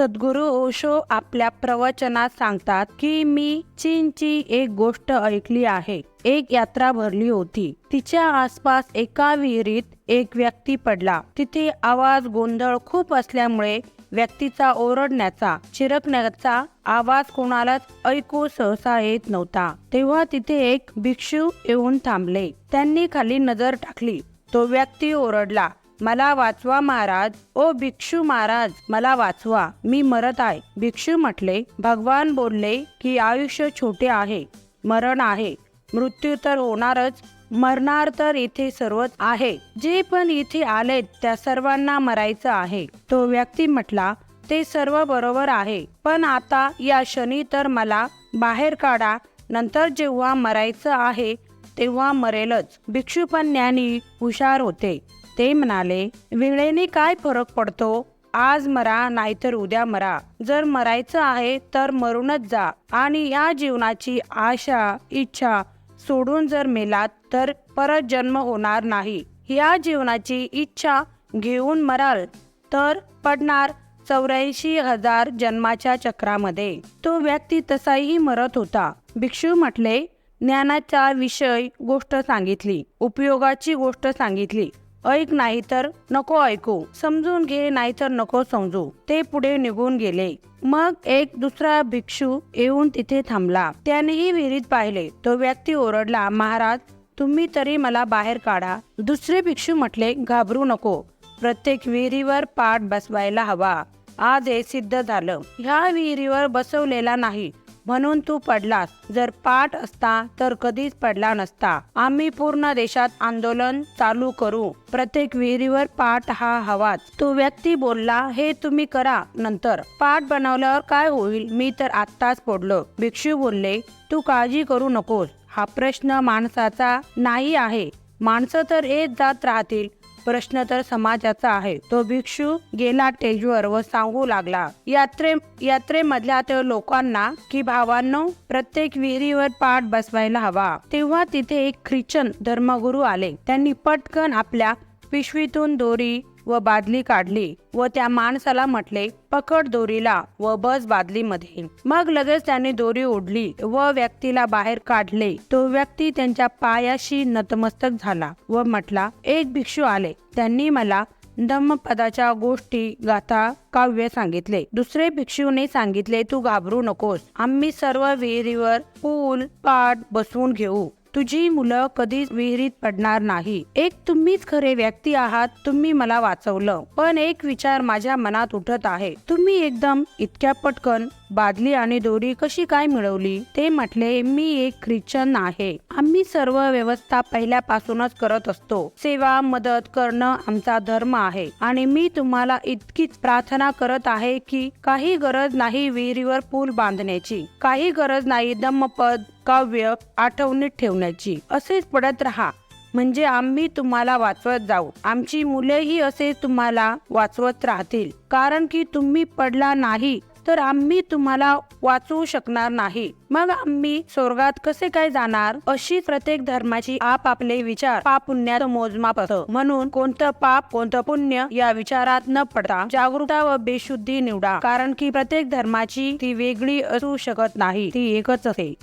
सद्गुरू ओशो आपल्या प्रवचनात सांगतात की मी चीनची एक गोष्ट ऐकली आहे. एक यात्रा भरली होती. तिच्या आसपास एका विहिरीत एक व्यक्ती पडला. तिथे आवाज गोंधळ खूप असल्यामुळे व्यक्तीचा ओरडण्याचा चिरकण्याचा आवाज कोणालाच ऐकू सहसा येत नव्हता. तेव्हा तिथे एक भिक्षू येऊन थांबले. त्यांनी खाली नजर टाकली. तो व्यक्ती ओरडला मला वाचवा महाराज. ओ भिक्षू महाराज मला वाचवा. मी मरत आहे. भिक्षू म्हटले भगवान बोलले की आयुष्य छोटे आहे. मरण आहे. मृत्यू तर होणारच. मरणार तर इथे सर्वच आहे. जे पण इथे आले त्या सर्वांना मरायचं आहे. तो व्यक्ती म्हटला ते सर्व बरोबर आहे. पण आता या क्षणी तर मला बाहेर काढा. नंतर जेव्हा मरायचं आहे तेव्हा मरेलच. भिक्षू पण ज्ञानी हुशार होते. ते म्हणाले वेळेने काय फरक पडतो? आज मरा नाहीतर उद्या मरा. जर मरायचं आहे तर मरूनच जा. आणि या जीवनाची आशा इच्छा सोडून जर मेलात तर परत जन्म होणार नाही. या जीवनाची इच्छा घेऊन मराल तर पडणार चौऱ्याऐंशी हजार जन्माच्या चक्रामध्ये. तो व्यक्ती तसाही मरत होता. भिक्षू म्हटले ज्ञानाचा विषय गोष्ट सांगितली. उपयोगाची गोष्ट सांगितली. ऐक नाही तर नको ऐकू. समजून घे नाहीतर नको समजू. ते पुढे निघून गेले. मग एक दुसरा भिक्षू येऊन तिथे थांबला. त्यानेही विहिरीत पाहिले. तो व्यक्ती ओरडला महाराज तुम्ही तरी मला बाहेर काढा. दुसरे भिक्षू म्हटले घाबरू नको. प्रत्येक विहिरीवर पाठ बसवायला हवा. आज हे सिद्ध झालं. ह्या विहिरीवर बसवलेला नाही. म्हणून तू पडलास. जर पाठ असता तर कधीच पडला नसता. आम्ही पूर्ण देशात आंदोलन चालू करू. प्रत्येक विहिरीवर पाठ हा हवाच. तो व्यक्ती बोलला हे तुम्ही करा. नंतर पाठ बनवल्यावर काय होईल? मी तर आत्ताच पडलो. भिक्षू बोलले तू काळजी करू नकोस. हा प्रश्न माणसाचा नाही आहे. माणसं तर येत जात राहतील. प्रश्न तर समाजाचा आहे. तो भिक्षू गेला टेजवर व सांगू लागला यात्रे यात्रेमधल्या त्या लोकांना की भावांनो प्रत्येक विहिरीवर पाठ बसवायला हवा. तेव्हा तिथे एक ख्रिश्चन धर्मगुरू आले. त्यांनी पटकन आपल्या पिशवीतून दोरी व बादली काढली व त्या माणसाला म्हटले पकड दोरीला व बस बादलीमध्ये. मग लगेच त्याने दोरी ओढली व व्यक्तीला बाहेर काढले. तो व्यक्ती त्यांच्या पायाशी नतमस्तक झाला व म्हटला एक भिक्षू आले. त्यांनी मला धम्मपदाच्या गोष्टी गाथा काव्य सांगितले. दुसरे भिक्षूने सांगितले तू घाबरू नकोस. आम्ही सर्व विहिरीवर पूल पाट बसवून घेऊ. तुझी मुलं कधीच विहिरीत पडणार नाही. एक तुम्हीच खरे व्यक्ती आहात तुम्ही मला वाचवलं. पण एक विचार माझ्या मनात उठत आहे. तुम्ही एकदम इतक्या पटकन बादली आणि दोरी कशी काय मिळवली? ते म्हटले मी एक ख्रिश्चन आहे. आम्ही सर्व व्यवस्था पहिल्यापासूनच करत असतो. सेवा मदत करणं आमचा धर्म आहे. आणि मी तुम्हाला इतकीच प्रार्थना करत आहे की काही गरज नाही विहिरीवर पूल बांधण्याची. काही गरज नाही दमपद काव्य आठवणीत ठेवण्याची. असेच पडत राहा. म्हणजे आम्ही तुम्हाला वाचवत जाऊ. आमची मुलेही असे तुम्हाला वाचवत राहतील. कारण की तुम्ही पडला नाही तर आम्ही तुम्हाला वाचवू शकणार नाही. मग आम्ही स्वर्गात कसे काय जाणार? अशी प्रत्येक धर्माची आपापले विचार. पाप पुण्याचं मोजमाप असत म्हणून कोणतं पाप कोणतं पुण्य या विचारात न पडता जागरूकता व बेशुद्धी निवडा. कारण की प्रत्येक धर्माची ती वेगळी असू शकत नाही. ती एकच असे